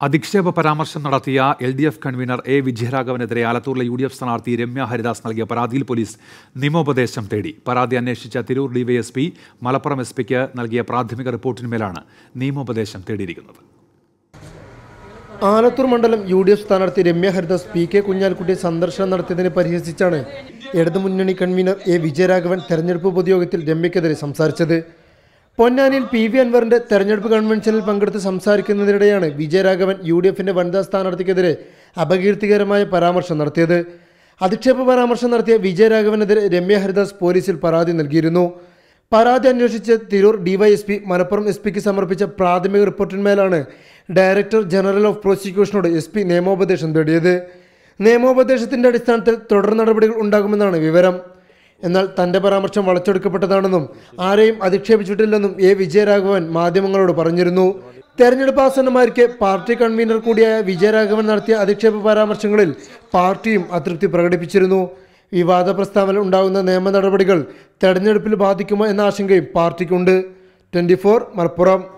അധിക്ഷേപ പരാമർശം നടത്തിയ L D F convener A വിജയരാഘവനെതിരെ ആലത്തൂരിലെ യു ഡി എഫ് സ്ഥാനാർത്ഥി രമ്യ ഹരിദാസ് നൽകിയ പരാതിയിൽ പോലീസ് നിയമോപദേശം തേടി. പരാതി അന്വേഷിച്ച തിരൂർ ഡിവൈഎസ്പി മലപ്പുറം എസ് പിക്ക് നൽകിയ പ്രാഥമിക റിപ്പോർട്ടിന്മേലാണ് നിയമോപദേശം തേടിയിരിക്കുന്നത്. ആലത്തൂർ മണ്ഡലം യു ഡി എഫ് സ്ഥാനാർത്ഥി രമ്യ ഹരിദാസ് പി കെ കുഞ്ഞാലിക്കുട്ടി സന്ദർശനം നടത്തിയതിനെ പരിഹസിച്ചാണ് ഇടതുമുന്നണി കൺവീനർ എ വിജയരാഘവൻ തെരഞ്ഞെടുപ്പ് പൊതുയോഗത്തിൽ രമ്യക്കെതിരെ സംസാരിച്ചത്. പൊന്നാനിയിൽ പി വി അൻവറിന്റെ തെരഞ്ഞെടുപ്പ് കൺവെൻഷനിൽ പങ്കെടുത്ത് സംസാരിക്കുന്നതിനിടെയാണ് വിജയരാഘവൻ യു ഡി എഫിന്റെ വനിതാ സ്ഥാനാർത്ഥിക്കെതിരെ അപകീർത്തികരമായ പരാമർശം നടത്തിയത്. അധിക്ഷേപ പരാമർശം നടത്തിയ വിജയരാഘവനെതിരെ രമ്യ ഹരിദാസ് പോലീസിൽ പരാതി നൽകിയിരുന്നു. പരാതി അന്വേഷിച്ച് തിരൂർ ഡിവൈഎസ്പി മലപ്പുറം എസ് പിക്ക് സമർപ്പിച്ച പ്രാഥമിക റിപ്പോർട്ടിന്മേലാണ് ഡയറക്ടർ ജനറൽ ഓഫ് പ്രോസിക്യൂഷനോട് എസ് പി നിയമോപദേശം തേടിയത്. നിയമോപദേശത്തിന്റെ അടിസ്ഥാനത്തിൽ തുടർ നടപടികൾ ഉണ്ടാകുമെന്നാണ് വിവരം. എന്നാൽ തന്റെ പരാമർശം വളച്ചെടുക്കപ്പെട്ടതാണെന്നും ആരെയും അധിക്ഷേപിച്ചിട്ടില്ലെന്നും എ. വിജയരാഘവൻ മാധ്യമങ്ങളോട് പറഞ്ഞിരുന്നു. തെരഞ്ഞെടുപ്പ് ആസന്നമാർക്ക് പാർട്ടി കൺവീനർ കൂടിയായ വിജയരാഘവൻ നടത്തിയ അധിക്ഷേപ പരാമർശങ്ങളിൽ പാർട്ടിയും അതൃപ്തി പ്രകടിപ്പിച്ചിരുന്നു. വിവാദ പ്രസ്താവന ഉണ്ടാകുന്ന നിയമ നടപടികൾ തെരഞ്ഞെടുപ്പിൽ ബാധിക്കുമോ എന്ന ആശങ്കയും പാർട്ടിക്കുണ്ട്. ട്വന്റി മലപ്പുറം.